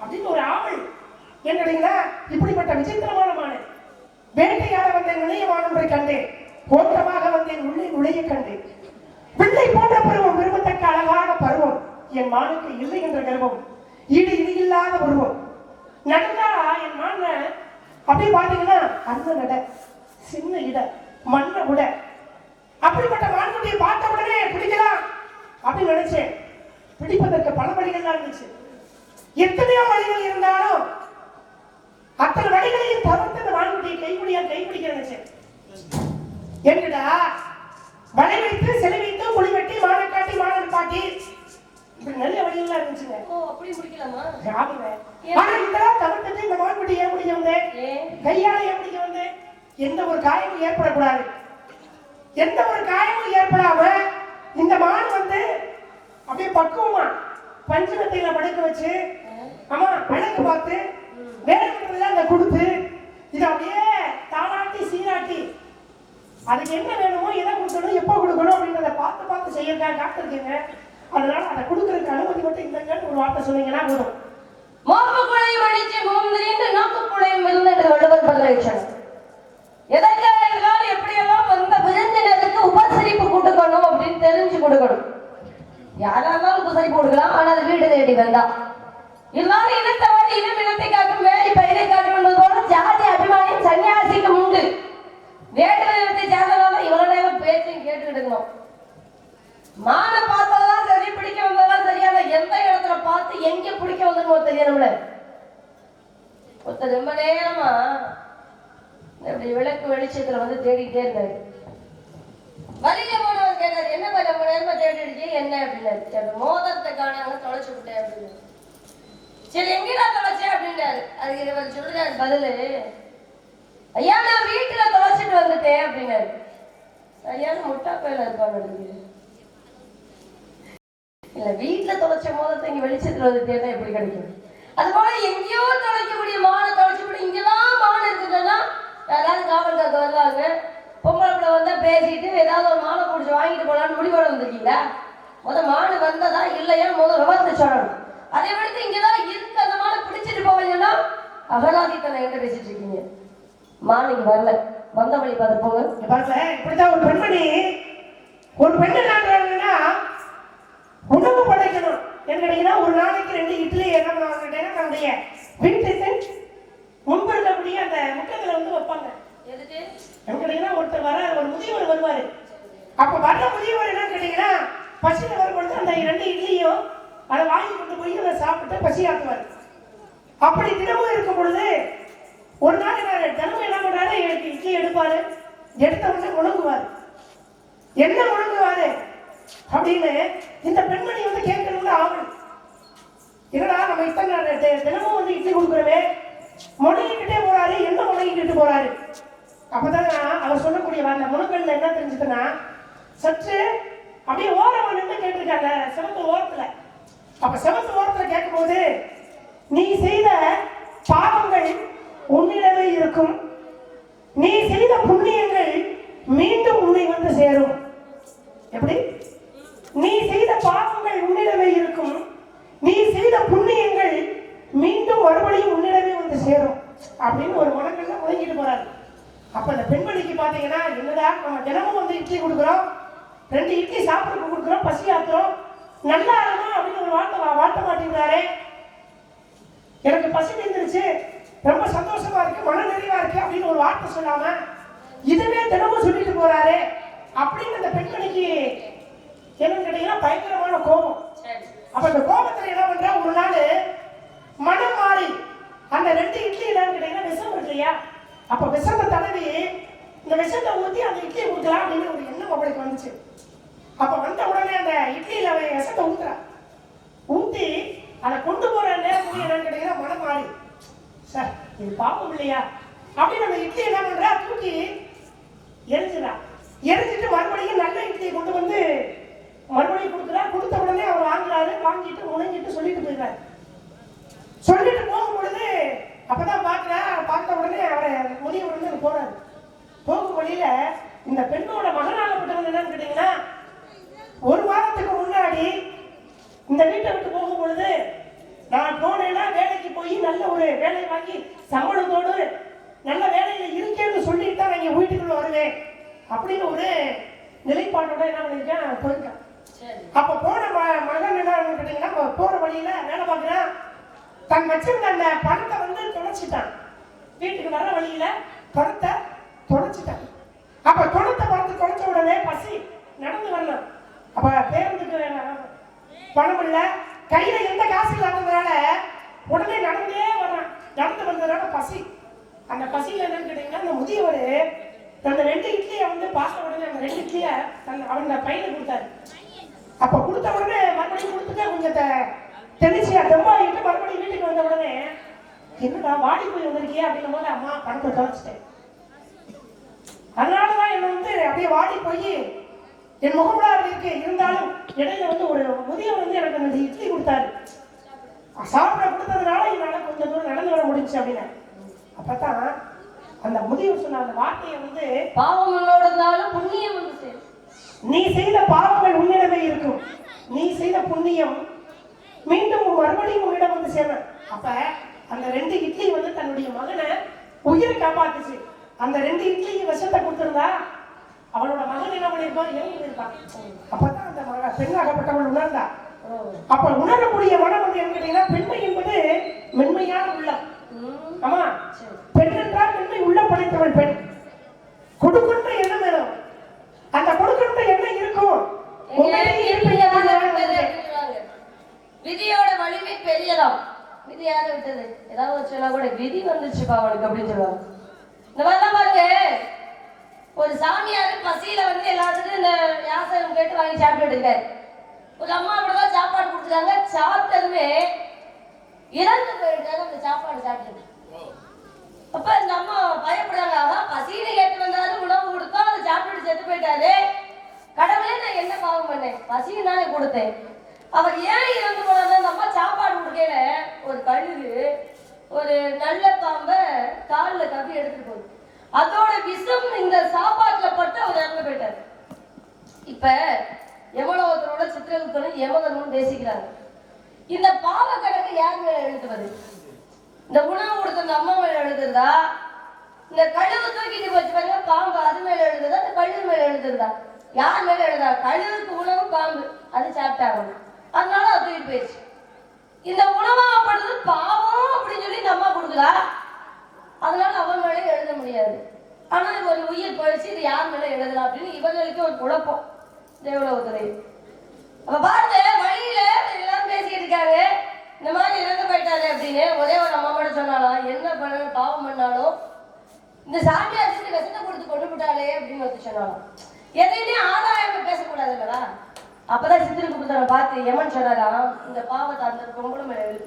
அப்படின்னு ஒரு ஆவல் ஏன் இப்படிப்பட்ட விசித்திரமான மானு வேட்டையாட வந்தேன் நிலைய மானொன்றை கண்டேன். ஓட்டமாக வந்தேன் உள்ளே நுழைய கண்டேன். பிள்ளை போன்ற பருவம் விரும்பத்தக்க அழகான பருவம். என் மானுக்கு இல்லை என்ற கர்வம். ஈடு இது இல்லாத உருவம் நடந்தா என் மான அப்படி பாத்தீங்கன்னா அந்த நட சின்ன இட மண்ண உட. அப்படிப்பட்ட மான்குட்டியை பார்த்த உடனே பிடிக்கலாம். அப்படின்னு நினைச்சேன். பிடிப்பதற்கு பல வழிகள்லாம் இருந்துச்சு. எத்தனையோ வழிகள் இருந்தாலும் அத்தனை வழிகளையும் தவிர்த்து அந்த மான்குட்டியை கைப்பிடியா கைப்பிடிக்க நினைச்சேன் என்னடா? வலை வைத்து சிலை வைத்து குழி வெட்டி மானை காட்டி மானை காட்டி இப்படி நிறைய வழிகள்லாம் இருந்துச்சுங்க. ஓ அப்படி முடிக்கலாமா ஆகுங்க. ஆனா இதெல்லாம் தவிர்த்துட்டு இந்த மான்குட்டி ஏன் பிடிக்க வந்தேன் கையால ஏன் பிடிக்க வந்தேன் எந்த ஒரு காயமும் ஏற்படக்கூடாது. எந்த ஒரு காயமும் ஏற்படாம இந்த மான் வந்து அப்படியே பக்குவமா பஞ்சமத்தையில படுக்க வச்சு ஆமா அழகு பார்த்து வேணுங்கிறதுல அந்த கொடுத்து இது அப்படியே தானாட்டி சீராட்டி. அதுக்கு என்ன வேணுமோ எதை கொடுக்கணும் எப்போ கொடுக்கணும் அப்படின்றத பார்த்து பார்த்து செய்யறதா காத்திருக்கீங்க அதனால அதை கொடுக்கறதுக்கு அனுமதி மட்டும் இல்லைங்கன்னு ஒரு வார்த்தை சொன்னீங்கன்னா போதும். மோப்பு குழையும் அடிச்சு மூந்திரிந்து நோக்கு குழையும் இருந்தது வள்ளுவர் பதிலட்சணம் எதற்காக இருந்தாலும் எப்படியெல்லாம் வந்த விருந்தினருக்கு உபசரிப்பு கொடுக்கணும் அப்படின்னு தெரிஞ்சு கொடுக்கணும். யாரா இருந்தாலும் உபசரிப்பு கொடுக்கலாம் ஆனா அது வீடு தேடி வேண்டாம் எல்லாரும் இனத்தவாடி இனம் இனத்தை காக்கும் வேலை பயிரை காக்கும் என்பதோடு ஜாதி அபிமானியும் சன்னியாசிக்கு உண்டு. வேட்டு இனத்தை சேர்ந்ததால இவ்வளவு நேரம் பேச்சையும் கேட்டுக்கிட்டு இருந்தோம் மானை பார்த்ததெல்லாம் சரி பிடிக்க வந்ததெல்லாம் சரியான எந்த இடத்துல பார்த்து எங்க பிடிக்க வந்ததுன்னு தெரியணும்ல? ஒருத்தர் ரொம்ப நேரமா இப்படி விளக்கு வெளிச்சத்துல வந்து தேடிட்டே இருந்தாரு. வழியில போனவர் கேட்டாரு என்ன கொஞ்சம் ரொம்ப நேரமா தேடிடுச்சு என்ன? அப்படின்னாரு சரி, மோதிரத்தை காணாங்க தொலைச்சு விட்டேன் அப்படின்னு. சரி எங்கடா தொலைச்சேன் அப்படின்னாரு அதுக்கு இவர் சொல்றாரு பதிலு. ஐயா நான் வீட்டுல தொலைச்சிட்டு வந்துட்டேன் அப்படின்னாரு. சரியான முட்டா பையில இருப்பான்னு இல்ல வீட்டுல தொலைச்ச மோதத்தை இங்க வெளிச்சத்துல வந்து எப்படி கிடைக்கும்? அது போல எங்கேயோ தொலைக்கக்கூடிய மானை தொலைச்சபடி இங்கெல்லாம் மான் இருக்குதுன்னா யாராவது காவல் காக்க வருவாங்க பொம்பளை பிள்ளை வந்தா பேசிட்டு ஏதாவது ஒரு மானை பிடிச்சி வாங்கிட்டு போலான்னு முடிவோட வந்திருக்கீங்களா முத மாடு வந்ததா இல்லையா முதல் விவரத்தை சொல்லணும். அதை விடுத்து இங்கதான் இருக்கு அந்த மானை பிடிச்சிட்டு போவீங்கன்னா அகலாதித்தனை எங்க பேசிட்டு இருக்கீங்க. மான் இங்க வரல. வந்த வழி பார்த்து போங்க. பாருங்க இப்படிதான் ஒரு பெண்மணி ஒரு பெண் என்ன பண்றாங்கன்னா உணவு படைக்கணும். என்ன கேட்டீங்கன்னா ஒரு நாளைக்கு ரெண்டு இட்லி என்ன பண்ணுவாங்க நம்முடைய வீட்டுக்கு முன்பு இருக்கக்கூடிய அந்த முட்டத்தில் வந்து வைப்பாங்க. எதுக்கு? என்ன கேட்டீங்கன்னா ஒருத்தர் வர ஒரு முதியவர் வருவாரு. அப்ப வர்ற முதியவர் என்ன கேட்டீங்கன்னா பசியில வரும்பொழுது அந்த ரெண்டு இட்லியும் அதை வாங்கி கொண்டு போய் அதை சாப்பிட்டு பசியாக்குவார் அப்படி தினமும் இருக்கும் பொழுது ஒரு நாள் என்ன தினமும் என்ன பண்றாரு? எனக்கு இட்லி எடுப்பாரு எடுத்த உடனே ஒழுங்குவார் என்ன முழுங்குவாரு? அப்படின்னு இந்த பெண்மணி வந்து கேட்கணும்னு ஆவல். என்னடா நம்ம இத்தனை தினமும் வந்து இட்லி கொடுக்குறவே முழுங்கிக்கிட்டே போறாரு என்ன முழுங்கிக்கிட்டு போறாரு? அப்பதான் அவர் சொல்லக்கூடிய வார்த்தை முழுக்கல்ல என்ன தெரிஞ்சதுன்னா சற்று அப்படியே ஓரமா நின்று கேட்டிருக்காங்க சிவப்பு ஓரத்துல. அப்ப சிவத்து ஓரத்தில் கேட்கும்போது நீ செய்த பாவங்கள் உன்னிடவே இருக்கும். நீ செய்த புண்ணியங்கள் மீண்டும் உன்னை வந்து சேரும். எப்படி? நீ செய்த பாவங்கள் உன்னிடமே இருக்கும். நீ செய்த புண்ணியங்கள் மீண்டும் மறுபடியும் உன்னிடமே வந்து சேரும். அப்படின்னு ஒரு மனக்கல்ல முழங்கிட்டு போறாரு. அப்ப அந்த பெண்மணிக்கு பாத்தீங்கன்னா என்னடா நம்ம தினமும் வந்து இட்லி கொடுக்குறோம். ரெண்டு இட்லி சாப்பிட்றதுக்கு கொடுக்குறோம் பசி ஆத்துறோம். நல்லா இருக்கும் அப்படின்னு ஒரு வார்த்தை வா- வாழ்த்த மாட்டேங்கிறாரே எனக்கு பசி தீர்ந்துருச்சு. ரொம்ப சந்தோஷமா இருக்கு மன நிறைவா இருக்கு அப்படின்னு ஒரு வார்த்தை சொல்லாம இதுவே தினமும் சொல்லிட்டு போறாரு. அப்படின்னு அந்த பெண்மணிக்கு என்னன்னு கேட்டீங்கன்னா பயங்கரமான கோபம். அப்ப இந்த கோபத்துல என்ன பண்றா? ஒரு நாள் மனம் மாறி அந்த ரெண்டு இட்லி என்னன்னு கேட்டீங்கன்னா விஷம் இல்லையா அப்ப விஷத்தை தடவி இந்த விஷத்தை ஊத்தி அந்த இட்லி ஊத்தலாம் அப்படின்னு ஒரு எண்ணம் அவளுக்கு வந்துச்சு. அப்ப வந்த உடனே அந்த இட்லியில அவன் விஷத்தை ஊத்துறா. ஊத்தி அதை கொண்டு போற நேரம் என்னன்னு கேட்டீங்கன்னா மனம் மாறி சார் இது பாவம் இல்லையா? அப்படின்னு நம்ம இட்லி என்ன பண்றா? தூக்கி எரிஞ்சுடா எரிஞ்சிட்டு மறுபடியும் நல்ல இட்லியை கொண்டு வந்து மறுபடியும் கொடுக்குறா. கொடுத்த உடனே அவர் வாங்குறாரு வாங்கிட்டு உணங்கிட்டு சொல்லிட்டு போகும் பொழுது அப்பதான் பாக்குறா பார்த்த உடனே அவரை முதிய உடனே போறாரு. போகும் வழியில இந்த பெண்ணோட மகனாகப்பட்டவங்க என்னன்னு கேட்டீங்கன்னா ஒரு வாரத்துக்கு முன்னாடி இந்த வீட்டை விட்டு போகும் பொழுது நான் போனேன்னா வேலைக்கு போய் நல்ல ஒரு வேலையை வாங்கி சம்பளத்தோடு நல்ல வேலையில இருக்கேன்னு சொல்லிட்டு தான் நான் இங்க வீட்டுக்குள்ள வருவேன். அப்படின்னு ஒரு நிலைப்பாட்டோட என்ன பண்ணிருக்கேன் போயிருக்கேன். அப்ப போன மகன் என்ன கேட்டீங்கன்னா போற வழியில வேலை பார்க்குறான். தன் வச்சிருந்த அந்த பணத்தை வந்து தொலைச்சிட்டான். வீட்டுக்கு வர வழியில பணத்தை தொலைச்சிட்டான். அப்ப தொலைத்த பணத்தை தொலைச்ச உடனே பசி நடந்து வரலாம். அப்ப பேருந்துக்கு பணம் இல்ல. கையில எந்த காசு இல்லாததுனால உடனே நடந்தே வரான். நடந்து வந்ததுனால பசி. அந்த பசியில என்னன்னு கேட்டீங்கன்னா அந்த முதியவர் அந்த ரெண்டு இட்லியை வந்து பார்த்த உடனே அந்த ரெண்டு இட்லியை தன் அவன் பையனுக்கு கொடுத்தாரு. அப்ப கொடுத்த உடனே மறுபடியும் கொடுத்துட்டு கொஞ்சம் தெ- தெளிச்சியா தெம்பாயிட்டு மறுபடியும் வீட்டுக்கு வந்த உடனே என்னடா வாடி போய் வந்திருக்கியே? அப்படின்னும் போது அம்மா பணத்தை தொலைச்சிட்டேன். அதனாலதான் என்ன வந்து அப்படியே வாடி போய் என் அப்படி இருக்கு இருந்தாலும் இடையில வந்து ஒரு முதியவர் வந்து எனக்கு அந்த இட்லி கொடுத்தாரு. சாப்பிட கொடுத்ததுனால என்னால கொஞ்சம் தூரம் நடந்து வர முடிஞ்சுச்சு அப்படின்னு. அப்பதான் அந்த முதியவர் சொன்ன அந்த வார்த்தையை வந்து பாவம் உன்னோட இருந்தாலும் புண்ணியம் வந்து நீ செய்த பாவங்கள் உன்னிடமே இருக்கும். நீ செய்த புண்ணியம் மீண்டும் மறுபடியும் உன்னிடம் வந்து சேரும். அப்ப அந்த ரெண்டு இட்லி வந்து தன்னுடைய மகனை உயிரை காப்பாத்துச்சு. அந்த ரெண்டு இட்லி விஷத்தை கொடுத்திருந்தா அவளோட மகன் என்ன பண்ணிருப்பான் இருப்பான் அப்பதான் அந்த மக பெண்ணாகப்பட்டவள் உணர்ந்தா. அப்ப உணரக்கூடிய மனம் வந்து என்ன பெண்மை என்பது மென்மையான உள்ளம். ஆமா. பெண் என்றால் மென்மை உள்ளம் படைத்தவள் பெண் கொடுக்கின்ற எண்ணம் வேணும் அந்த கொடுக்கின்ற எண்ணம் இருக்கும் எங்க உண்மையிலேயே விதியால இருப்பது விட்டது யாரு? அப்படின்றாங்க. விதியோட வலிமை பெரியதாம் விதி யாரை விட்டது ஏதாவது ஒரு சொன்னா கூட விதி வந்துருச்சுப்பா அவனுக்கு அப்படின்னு சொல்லுவாங்க இந்த மாதிரிலாம் பாருங்க ஒரு சாமியார் பசியில வந்து எல்லாத்துக்கும் இந்த யாசகம் கேட்டு வாங்கி சாப்பிட்டு இருக்காரு ஒரு அம்மா கூட தான் சாப்பாடு கொடுத்துருக்காங்க சாப்பிட்டதுமே இறந்து போயிட்டாரு அந்த சாப்பிட்டு அப்ப இந்த அம்மா பயப்படுறாங்க. அதான் கேட்டு வந்தாரு உணவு கொடுத்தோம் அதை சாப்பிட்டு செத்து போயிட்டாரு கடவுளே நான் என்ன பாவம் பண்ணேன்? பசின்னு தானே கொடுத்தேன். அவர் ஏன் இறந்து போனாரு அந்த அம்மா சாப்பாடு கொடுக்கல. ஒரு கழுகு ஒரு நல்ல பாம்பை காலில் கவி எடுத்துட்டு போகுது. அதோட விஷம் இந்த சாப்பாட்டுல பட்டு அவர் இறந்து போயிட்டாரு. இப்ப யமலோகத்தரோட சித்திரகுப்தனும் யமகனும் பேசிக்கிறாங்க. இந்த பாவ கடவுள் யார் மேல எழுதுவது? இந்த உணவு கொடுத்த அந்த அம்மா மேல எழுதுறதா? இந்த கழுவு தூக்கிட்டு போச்சு பாருங்க பாம்பு அது மேல எழுதுதா இந்த கழுவு மேல எழுதுறதா? யார் மேல எழுதா கழுவுக்கு உணவு பாம்பு. அது சாப்பிட்டாங்க அதனால அது தூக்கிட்டு போயிடுச்சு. இந்த உணவாகப்படுறது பாவம் அப்படின்னு சொல்லி இந்த அம்மா கொடுக்குறா. அதனால அவன் மேலே எழுத முடியாது. ஆனா இது ஒரு உயிர் போயிடுச்சு இது யார் மேல எழுதலாம் அப்படின்னு இவங்களுக்கு ஒரு குழப்பம். தேவலோகத்துறை. அப்ப பாருங்க வழியில எல்லாரும் பேசிக்கிட்டு இருக்காங்க. இந்த மாதிரி இறந்து போயிட்டாரு அப்படின்னு ஒரே ஒரு அம்மா மட்டும் சொன்னாலாம் என்ன பண்ண பாவம் பண்ணாலும் இந்த சாமியார் செஞ்சு விஷத்தை கொடுத்து கொண்டு விட்டாலே அப்படின்னு வந்து சொன்னாலும் எதையுமே ஆதாயமா பேசக்கூடாது இல்லவா? அப்பதான் சித்திரக்கு புத்தகம் பார்த்து எமன் சொன்னாராம் இந்த பாவத்தை அந்த பொங்கலும் மேல எழுது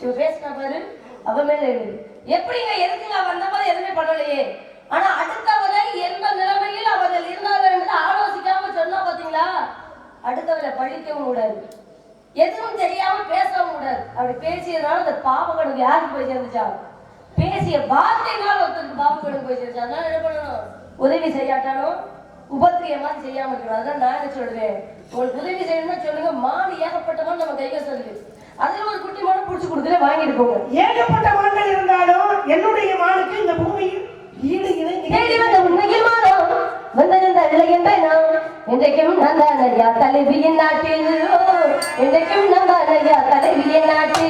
இவ பேசினா பாரு அவ மேல எழுது எப்படிங்க எதுக்குங்க அவ அந்த மாதிரி எதுவுமே பண்ணலையே? ஆனா அடுத்தவரை எந்த நிலைமையில் அவர்கள் இருந்தார்கள் என்று ஆலோசிக்காம சொன்னா பாத்தீங்களா? அடுத்தவரை பழிக்கவும் கூடாது. எதுவும் தெரியாம பேசவும் கூடாது. அப்படி பேசியதுனால அந்த பாவ கணக்கு யாருக்கு போய் சேர்ந்துச்சா? பேசிய வார்த்தையினால் ஒருத்தருக்கு பாவ கணக்கு போய் சேர்ந்துச்சு? அதனால என்ன பண்ணணும்? உதவி செய்யாட்டாலும் உபத்திரியமா செய்யாம இருக்கணும். அதான் நான் என்ன சொல்லுவேன்? உங்களுக்கு உதவி செய்யணும்னா சொல்லுங்க. மான் ஏகப்பட்டவன் நம்ம கைக சொல்லுது. அதுல ஒரு குட்டி மாடு புடிச்சு கொடுத்துல வாங்கிட்டு போங்க. ஏகப்பட்ட மான்கள் இருந்தாலும் என்னுடைய மானுக்கு இந்த பூமியில் ஈடு இணை வந்த உண்மையில் மானம் வந்திருந்த இல்லை என்ற நாம் என்றைக்கும் நான் தலைவியின் நாட்டில் என்றைக்கும் நம்ம தலைவிய நாட்டு